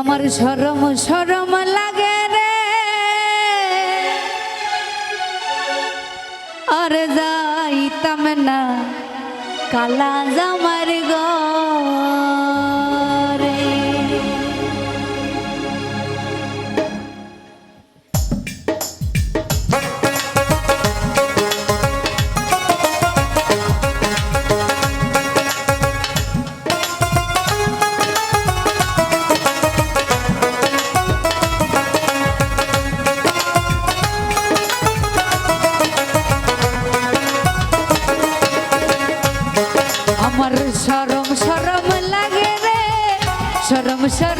আমার সরম সরম লাগে রে। আর যাইতাম না কালা জামার We Michelle.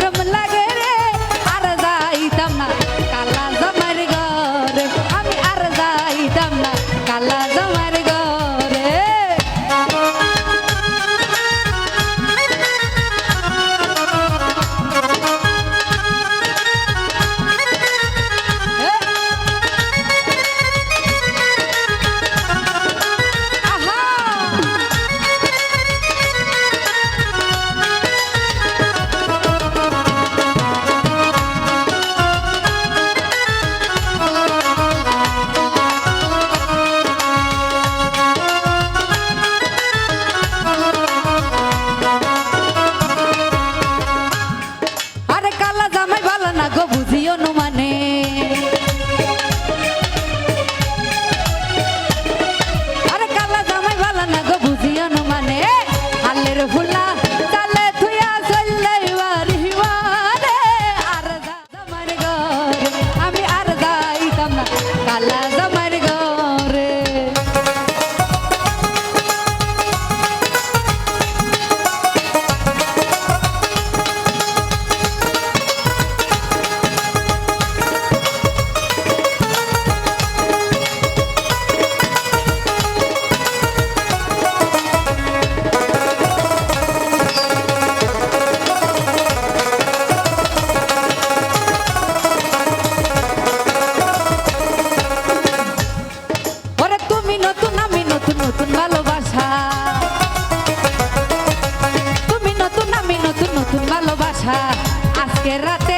que rate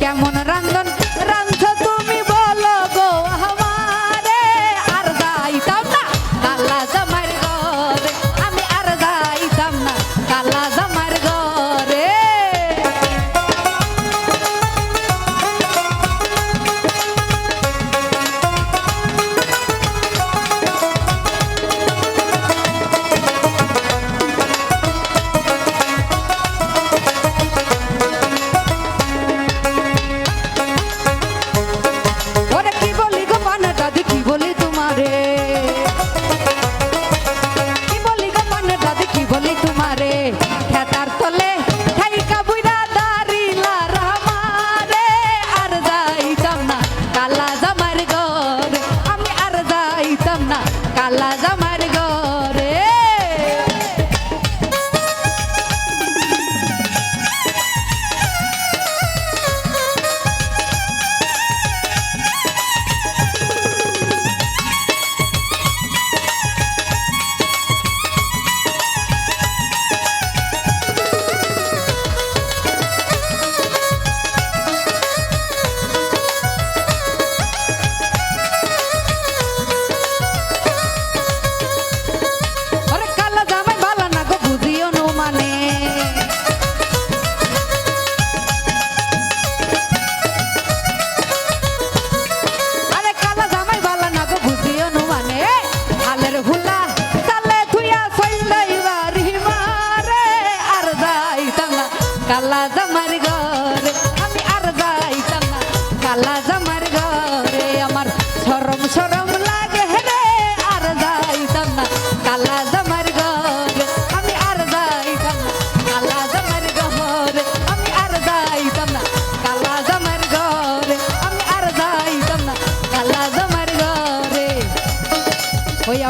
কেমন রাঙ্গ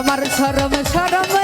আমার সরম সরম